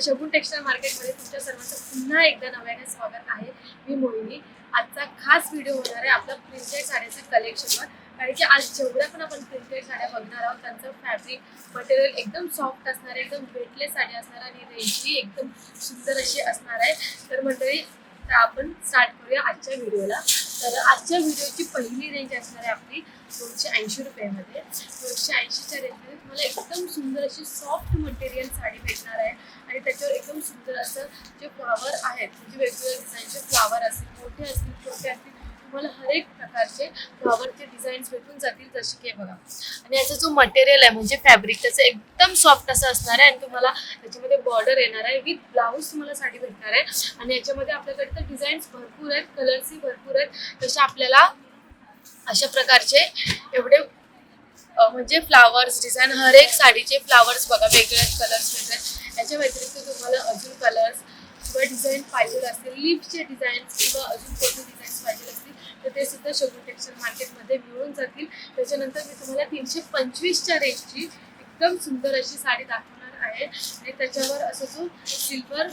शगुन textile मार्केटमध्ये तुमच्या सर्वांचं पुन्हा एकदा नव्याने स्वागत आहे. मी मोहिनी. आजचा खास व्हिडिओ होणार आहे आपल्या प्रिंटेड साड्याचं कलेक्शनवर कारण की आज जेवढ्या पण आपण प्रिंटेड साड्या बघणार आहोत त्यांचं फॅब्रिक मटेरियल एकदम सॉफ्ट असणार आहे एकदम वेटलेस साडी असणार आणि रेंजही एकदम सुंदर अशी असणार आहे. तर मंडळी तर आपण स्टार्ट करूया आजच्या व्हिडिओला. तर आजच्या व्हिडिओची पहिली रेंज असणार आहे आपली दोनशे ऐंशी रुपयामध्ये. दोनशे ऐंशीच्या रेंजमध्ये तुम्हाला एकदम सुंदर अशी सॉफ्ट मटेरियल साडी भेटणार आहे. आणि त्याच्यावर एकदम सुंदर असं जे फ्लावर आहेत म्हणजे वेगवेगळ्या डिझाईनचे फ्लावर असतील मोठे असतील छोटे असतील तुम्हाला हर एक प्रकारचे फ्लॉवरचे डिझाईन्स भेटून जातील जसे की बघा. आणि याचा जो मटेरियल आहे म्हणजे फॅब्रिक त्याचं एकदम सॉफ्ट असं असणार आहे आणि तुम्हाला त्याच्यामध्ये बॉर्डर येणार आहे. विथ ब्लाऊज तुम्हाला साडी भेटणार आहे. आणि याच्यामध्ये आपल्याकडे तर डिझाईन्स भरपूर आहेत कलर्सही भरपूर आहेत. तसे आपल्याला अशा प्रकारचे एवढे म्हणजे फ्लावर्स डिझाईन हर एक साडीचे फ्लावर्स बघा वेगळे कलर्स वेगळे याच्या व्यतिरिक्त तुम्हाला अजून कलर्स किंवा डिझाईन पाहिजे असतील लिपचे डिझाईन्स किंवा अजून कोणते डिझाईन्स पाहिजे असतील तर ते सुद्धा शगुन टेक्स्टाईल मार्केटमध्ये मिळून जातील. त्याच्यानंतर मी तुम्हाला तीनशे पंचवीसच्या रेंजची एकदम सुंदर अशी साडी दाखवणार आहे. आणि त्याच्यावर असं जो सिल्वर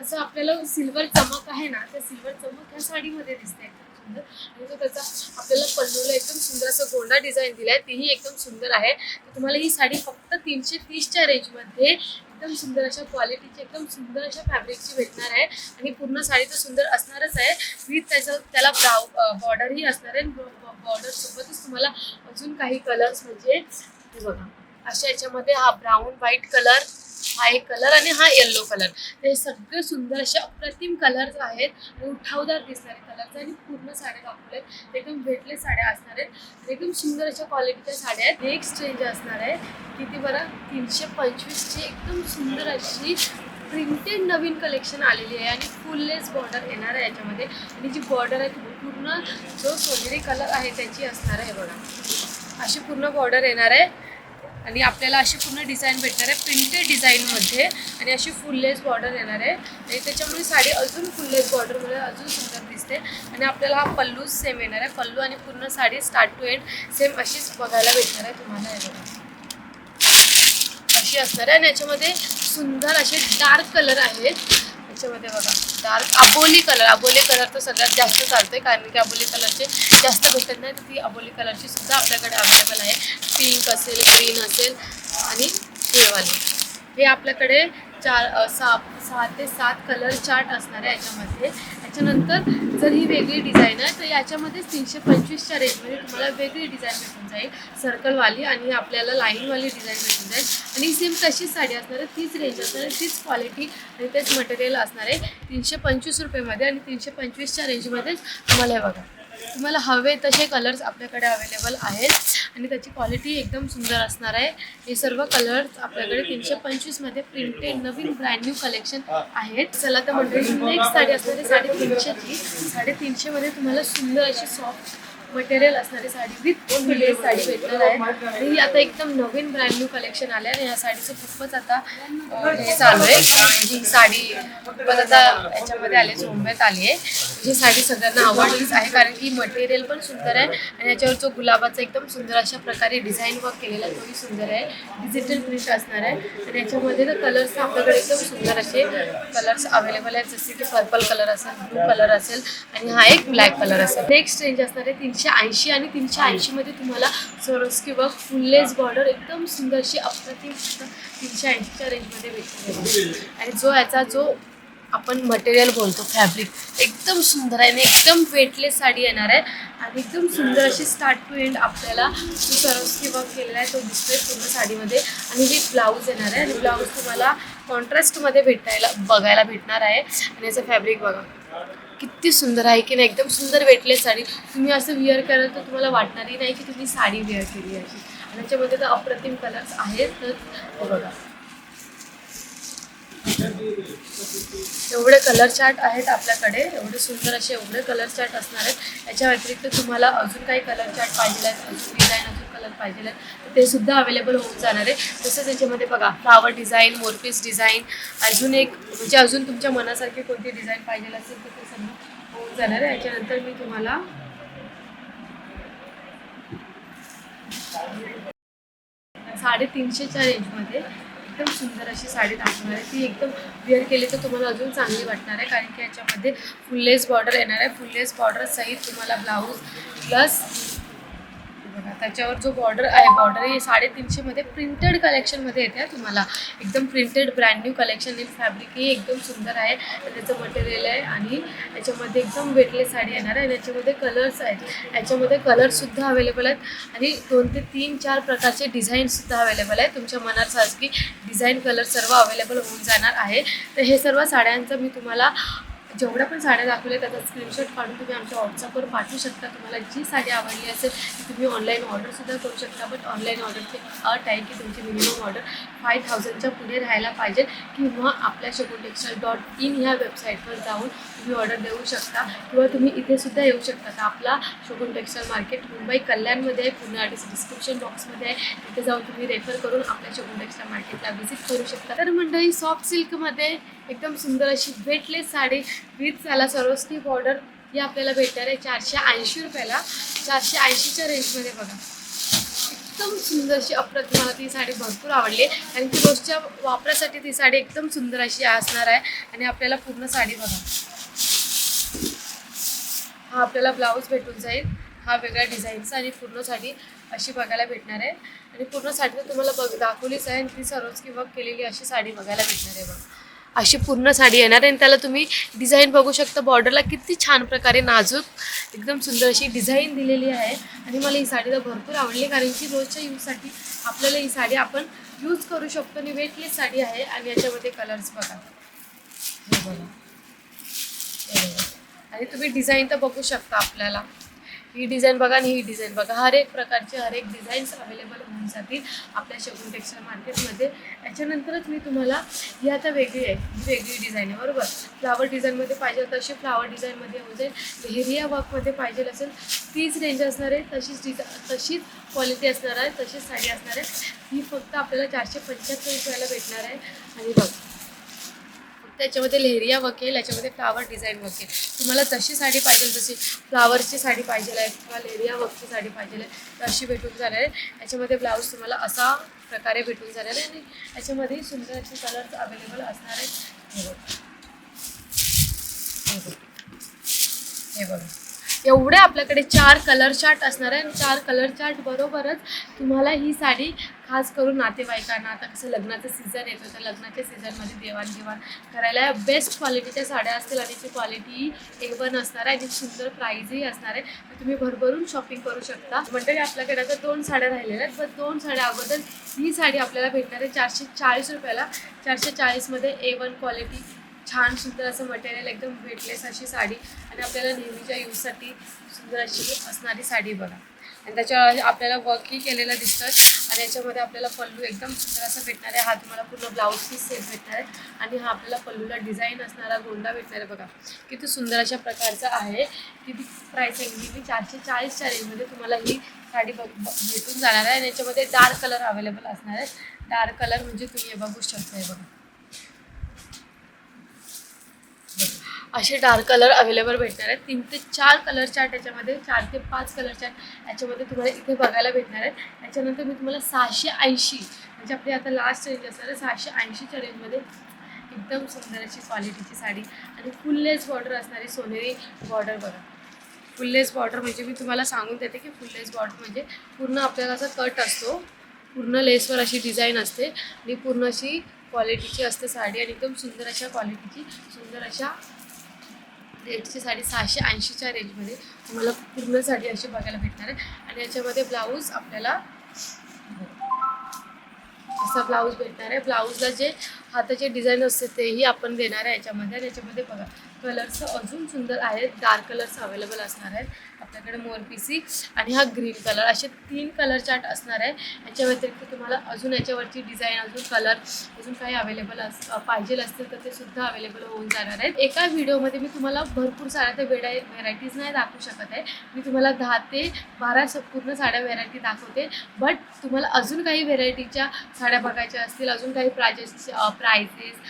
असं आपल्याला सिल्वर चमक आहे ना त्या सिल्वर चमक ह्या साडीमध्ये दिसते एकदम सुंदर. आणि तो त्याचा आपल्याला पल्लूला एकदम सुंदर असं गोंडा डिझाईन दिलाय तीही एकदम सुंदर आहे. तर तुम्हाला ही साडी फक्त तीनशे तीसच्या रेंजमध्ये एकदम सुंदर अशा क्वालिटीची एकदम सुंदर अशा फॅब्रिकची भेटणार आहे. आणि पूर्ण साडी तर सुंदर असणारच आहे. विथ त्याचं त्याला ब्राऊ बॉर्डरही असणार आहे. बॉर्डरसोबतच तुम्हाला अजून काही कलर्स म्हणजे बघा. अशा याच्यामध्ये हा ब्राऊन व्हाईट कलर हा एक कलर आणि हा येल्लो कलर हे सगळे सुंदर असे अप्रतिम कलर्स आहेत. आणि उठावदार दिसणारे कलर्स आणि पूर्ण साड्या दाखवल्यात एकदम भेटले साड्या असणार आहेत. एकदम सुंदर अशा क्वालिटीच्या साड्या आहेत. नेक्स्ट रेंज असणार आहे. किती बरं? तीनशे पंचवीसची एकदम सुंदर अशी प्रिंटेड नवीन कलेक्शन आलेली आहे आणि फुललेस बॉर्डर येणार आहे याच्यामध्ये. आणि जी बॉर्डर आहे ती पूर्ण जो सोनेरी कलर आहे त्याची असणार आहे बघा. अशी पूर्ण बॉर्डर येणार आहे. आणि आपल्याला अशी पूर्ण डिझाईन भेटणार आहे प्रिंटेड डिझाईनमध्ये आणि अशी फुललेस बॉर्डर येणार आहे. आणि त्याच्यामुळे साडी अजून फुललेस बॉर्डरमध्ये अजून सुंदर दिसते. आणि आपल्याला हा पल्लू सेम येणार आहे. पल्लू आणि पूर्ण sari start to end same अशीच बघायला भेटणार आहे तुम्हाला हे अशी असणार आहे. आणि याच्यामध्ये सुंदर असे डार्क कलर आहेत. याच्यामध्ये बघा डार्क अबोली कलर अबोली कलर तर सगळ्यात जास्त चालते कारण की अबोली कलरचे जास्त भेटत नाही तर ती अबोली कलरची सुद्धा आपल्याकडे अवेलेबल आहे. पिंक असेल ग्रीन असेल आणि हेवाली हे आपल्याकडे चार सहा सहा ते सात कलर चार्ट असणार आहे याच्यामध्ये. याच्यानंतर जर ही वेगळी डिझाईन आहे तर याच्यामध्येच तीनशे पंचवीसच्या रेंजमध्ये तुम्हाला वेगळी डिझाईन भेटून जाईल. सर्कलवाली आणि आपल्याला लाईनवाली डिझाईन भेटून जाईल. आणि सेम तशीच साडी असणार आहे तीच रेंज असणार आहे तीच क्वालिटी आणि तेच मटेरियल असणार आहे. तीनशे पंचवीस रुपयेमध्ये आणि तीनशे पंचवीसच्या रेंजमध्येच तुम्हाला हे बघा. तुम्हाला हवे तसे कलर्स आपल्याकडे अवेलेबल आहेत. आणि त्याची क्वालिटी एकदम सुंदर असणार आहे. हे सर्व कलर्स आपल्याकडे तीनशे पंचवीसमध्ये प्रिंटेड नवीन ब्रँड न्यू कलेक्शन आहेत. चला तर मंडळी नेक्स्ट साडी असणारी साडेतीनशेची साडेतीनशेमध्ये तुम्हाला सुंदर अशी सॉफ्ट मटेरियल असणारी साडी विथ फुले साडी भेटणार आहे. आणि ही आता एकदम नवीन ब्रँड न्यू कलेक्शन आले आणि या साडीचं खूपच आता हे चालू आहे. म्हणजे ही साडी खूपच आता याच्यामध्ये आली झोंब्यात आली आहे. जी साडी सगळ्यांना आवडलीच आहे कारण की मटेरियल पण सुंदर आहे आणि याच्यावर जो गुलाबाचा एकदम सुंदर अशा प्रकारे डिझाईन वर्क केलेला तोही सुंदर आहे. डिजिटल प्रिंट असणार आहे. आणि याच्यामध्ये तर कलर्स आपल्याकडे एकदम सुंदर असे कलर्स अवेलेबल आहेत. जसे की पर्पल कलर असेल ब्लू कलर असेल आणि हा एक ब्लॅक कलर असेल. नेक्स्ट रेंज असणार आहे तीनशे ऐंशी आणि तीनशे ऐंशीमध्ये तुम्हाला सरस किंवा फुललेस बॉर्डर एकदम सुंदरशी अप्रतिम तीनशे ऐंशीच्या रेंजमध्ये भेटते आणि जो याचा जो आपण मटेरियल बोलतो फॅब्रिक एकदम सुंदर आहे आणि एकदम वेटलेस साडी येणार आहे. आणि एकदम सुंदर अशी स्टार्ट टू एंड आपल्याला जो सरस्की वर्क केलेला आहे तो दिसतोय पूर्ण साडीमध्ये. आणि हे ब्लाऊज येणार आहे. आणि ब्लाऊज तुम्हाला कॉन्ट्रास्टमध्ये भेटायला बघायला भेटणार आहे. आणि याचं फॅब्रिक बघा. किती सुंदर आहे की नाही? एकदम सुंदर वेटलेस साडी. तुम्ही असं विअर कराल तर तुम्हाला वाटणारही नाही की तुम्ही साडी वेअर केली आहे अशी. आणि त्याच्यामध्ये तर अप्रतिम कलर्स आहेत. तर बघा. एवढे कलर चार्ट आहेत आपल्याकडे. एवढे सुंदर असे एवढे कलर चार्ट असणार आहेत. याच्या व्यतिरिक्त तुम्हाला अजून काही कलर चार्ट पाहिजे आहेत. अजून डिझाईन अजून कलर पाहिजे आहेत. तर ते सुद्धा अवेलेबल होऊन जाणार आहे. तसंच याच्यामध्ये बघा फ्लावर डिझाईन मोरपीस डिझाईन अजून एक म्हणजे अजून तुमच्या मनासारखी कोणती डिझाईन पाहिजे असेल तर ते सगळं होऊन जाणार आहे. याच्यानंतर मी तुम्हाला साडेतीनशेच्या रेंजमध्ये एकदम सुंदर अशी साडी दाखवणार आहे. ती एकदम वेअर केली तर तुम्हाला अजून चांगली वाटणार आहे. कारण की याच्यामध्ये फुल्लेस बॉर्डर येणार आहे. फुल्लेस बॉर्डर सहित तुम्हाला ब्लाऊज प्लस त्याच्यावर जो बॉर्डर आहे बॉर्डर हे साडेतीनशेमध्ये प्रिंटेड कलेक्शनमध्ये येते आहे तुम्हाला. एकदम printed brand new collection in फॅब्रिकही एकदम सुंदर आहे. त्याचं मटेरियल आहे आणि याच्यामध्ये एकदम वेटलेस साडी येणार आहे. आणि याच्यामध्ये कलर्स आहेत. याच्यामध्ये कलर्ससुद्धा अवेलेबल आहेत. आणि दोन ते तीन चार प्रकारचे डिझाईनसुद्धा अवेलेबल आहेत. तुमच्या मनासारखी डिझाईन कलर सर्व अवेलेबल होऊन जाणार आहे. तर हे सर्व साड्यांचं मी तुम्हाला जेवढ्या पण साड्या दाखवल्या त्याचा स्क्रीनशॉट काढून तुम्ही आमच्या व्हॉट्सअपवर पाठवू शकता. तुम्हाला जी साडी आवडली असेल ती तुम्ही ऑनलाईन ऑर्डरसुद्धा करू शकता. बट ऑनलाईन ऑर्डरची अट आहे की तुमची मिनिमम ऑर्डर फाय थाउजंडच्या पुढे राहायला पाहिजे किंवा आपल्या शगुन टेक्स्टाईल डॉट इन ह्या वेबसाईटवर जाऊन तुम्ही ऑर्डर देऊ शकता. किंवा तुम्ही इथे सुद्धा येऊ शकता. तर आपला शगुन टेक्स्टाईल मार्केट मुंबई कल्याणमध्ये आहे पुणे आर्टिस्ट डिस्क्रिप्शन बॉक्समध्ये आहे. तिथे जाऊन तुम्ही रेफर करून आपल्या शगुन टेक्स्टाईल मार्केटला व्हिजिट करू शकता. तर मंडळी सॉफ्ट सिल्कमध्ये एकदम सुंदर अशी वेटलेस साडी विथ झाला सरोस्की बॉर्डर ही आपल्याला भेटणार आहे चारशे ऐंशी रुपयाला. चारशे ऐंशीच्या रेंजमध्ये बघा. एकदम सुंदर अशी अप्रतिम मला ती साडी भरपूर आवडली आणि ती रोजच्या वापरासाठी ती साडी एकदम सुंदर अशी असणार आहे. आणि आपल्याला पूर्ण साडी बघा. हा आपल्याला ब्लाऊज भेटून जाईल. हा वेगळ्या डिझाईनचा आणि पूर्ण साडी अशी बघायला भेटणार आहे. आणि पूर्ण साडी तुम्हाला बघ दाखवलीच आहे. आणि ती सरोजकी वर्क केलेली अशी साडी बघायला भेटणार आहे बघा. अशी पूर्ण साडी येणार आहे. आणि त्याला तुम्ही डिझाईन बघू शकता. बॉर्डरला किती छान प्रकारे नाजूक एकदम सुंदर अशी डिझाईन दिलेली आहे. आणि मला ही साडी तर भरपूर आवडली कारण की रोजच्या यूजसाठी आपल्याला ही साडी आपण यूज करू शकतो. आणि वेटलेस साडी आहे. आणि याच्यामध्ये कलर्स बघा. बघा. आणि तुम्ही डिझाईन तर बघू शकता आपल्याला. ही डिझाईन बघा आणि ही डिझाईन बघा. हर एक प्रकारचे हर एक डिझाईन्स अवेलेबल होऊन जातील आपल्या शगुन टेक्स्टाईल मार्केटमध्ये याच्यानंतरच मी तुम्हाला ही आता वेगळी आहे. वेगळी डिझाईन आहे बरोबर? फ्लावर डिझाईनमध्ये पाहिजे तशी फ्लावर डिझाईनमध्ये होऊन जाईल. लेहरिया वर्कमध्ये पाहिजे असेल तीच रेंज असणार आहे. तशीच डिझा तशीच क्वालिटी असणार आहे तशीच साडी असणार आहे. ही फक्त आपल्याला चारशे पंच्याहत्तर रुपयाला भेटणार आहे. आणि बघ त्याच्यामध्ये याच्यामध्ये लेहरिया वकेल याच्यामध्ये फ्लावर डिझाईन वकेल तुम्हाला जशी साडी पाहिजे तशी फ्लावरची साडी पाहिजे आहे किंवा लेहरिया वर्कची साडी पाहिजे आहे तशी अशी भेटून जाणार आहे याच्यामध्ये ब्लाऊज तुम्हाला असा प्रकारे भेटून जाणार आहे आणि याच्यामध्ये सुंदर असे कलर्स अवेलेबल असणार आहेत हे बघा. हे बघा. एवढे आपल्याकडे चार कलर चार्ट असणार आहे. आणि चार कलर चार्ट बरोबरच तुम्हाला ही साडी खास करून नातेवाईकांना आता कसं लग्नाचं सीझन येतो तर लग्नाच्या सीझनमध्ये देवाणघेवाण करायला बेस्ट क्वालिटीच्या साड्या असतील आणि ती क्वालिटी ए वन असणार आहे. आणि सुंदर प्राईजही असणार आहे. तर तुम्ही भरभरून शॉपिंग करू शकता. म्हणजे आपल्याकडे आता दोन साड्या राहिलेल्या आहेत. पण दोन साड्या अगोदर ही साडी आपल्याला भेटणार आहे चारशे चाळीस रुपयाला. चारशे चाळीसमध्ये ए वन क्वालिटी छान सुंदर असं मटेरियल एकदम वेटलेस अशी साडी. आणि आपल्याला नेहमीच्या यूजसाठी सुंदर अशी असणारी साडी बघा. आणि त्याच्यावर आपल्याला वर्कही केलेलं दिसतं. आणि याच्यामध्ये आपल्याला पल्लू एकदम सुंदर असं भेटणार आहे. हा तुम्हाला पूर्ण ब्लाऊजची सेट भेटणार आहे. आणि हा आपल्याला पल्लूला डिझाईन असणारा गोंडा भेटणार आहे बघा. किती सुंदर अशा प्रकारचा आहे. किती प्राईस आहे? मी चारशे चाळीसच्या रेंजमध्ये तुम्हाला ही साडी बघ ब- भेटून जाणार आहे. आणि याच्यामध्ये डार्क कलर अवेलेबल असणार आहे. डार्क कलर म्हणजे तुम्ही हे बघू शकता बघा. असे डार्क कलर अवेलेबल भेटणार आहेत. तीन ते चार कलरच्या त्याच्यामध्ये याच्यामध्ये चार ते पाच कलरच्या याच्यामध्ये तुम्हाला इथे बघायला भेटणार आहेत. त्याच्यानंतर मी तुम्हाला सहाशे ऐंशी म्हणजे आपली आता लास्ट रेंज असणार आहे सहाशे ऐंशीच्या रेंजमध्ये एकदम सुंदर अशी क्वालिटीची साडी आणि फुल्लेस बॉर्डर असणारी सोनेरी बॉर्डर बघा. फुल्लेस बॉर्डर म्हणजे मी तुम्हाला सांगून देते की फुल्लेस बॉर्डर म्हणजे पूर्ण आपल्याला असा कट असतो. पूर्ण लेसवर अशी डिझाईन असते आणि पूर्ण अशी क्वालिटीची असते साडी आणि एकदम सुंदर अशा क्वालिटीची सुंदर अशा रेटची साडी सहाशे ऐंशीच्या रेंजमध्ये तुम्हाला पूर्ण साडी अशी बघायला भेटणार आहे. आणि याच्यामध्ये ब्लाऊज आपल्याला असा ब्लाऊज भेटणार आहे. ब्लाऊजला जे हाताचे डिझाईन असते तेही आपण देणार आहे याच्यामध्ये. याच्यामध्ये बघा कलर्स अजून सुंदर आहेत. डार्क कलर्स अवेलेबल असणार आहेत. आपल्याकडे मोरपिसी आणि हा ग्रीन कलर. असे तीन कलर चार्ट असणार आहे. याच्या व्यतिरिक्त तुम्हाला अजून याच्यावरची डिझाईन अजून कलर अजून काही अवेलेबल अस पाहिजे असतील तर ते सुद्धा अवेलेबल होऊन जाणार आहेत. एका व्हिडिओमध्ये मी तुम्हाला भरपूर साड्या त्या वेडा व्हेरायटीज नाही दाखवू शकत आहे. मी तुम्हाला दहा ते बारा पूर्ण साड्या व्हेरायटी दाखवते. बट तुम्हाला अजून काही व्हेरायटीच्या साड्या बघायच्या असतील अजून काही प्रायजेस प्रायझेस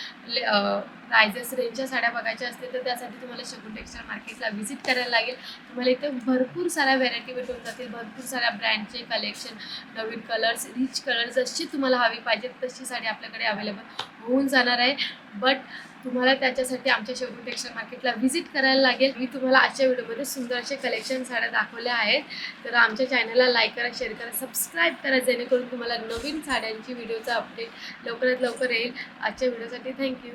प्रायझेस रेंजच्या साड्या बघायच्या असतील तर त्यासाठी तुम्हाला शगुन टेक्स्टाईल मार्केटला व्हिजिट करायला लागेल. तुम्हाला इथे भरपूर साऱ्या व्हेरायटी भेटून जातील. भरपूर साऱ्या ब्रँडचे कलेक्शन नवीन कलर्स रिच कलर्स जशी तुम्हाला हवी पाहिजे तशी साडी आपल्याकडे अवेलेबल होऊन जाणार आहे. बट तुम्हाला त्याच्यासाठी आमच्या शेवटी टेक्स्टाईल मार्केटला व्हिजिट करायला लागेल. मी तुम्हाला आजच्या व्हिडिओमध्ये सुंदर असे कलेक्शन साड्या दाखवल्या आहेत. तर आमच्या चॅनलला लाईक करा शेअर करा सबस्क्राईब करा जेणेकरून तुम्हाला नवीन साड्यांची व्हिडिओचा अपडेट लवकरात लवकर येईल. आजच्या व्हिडिओसाठी थँक्यू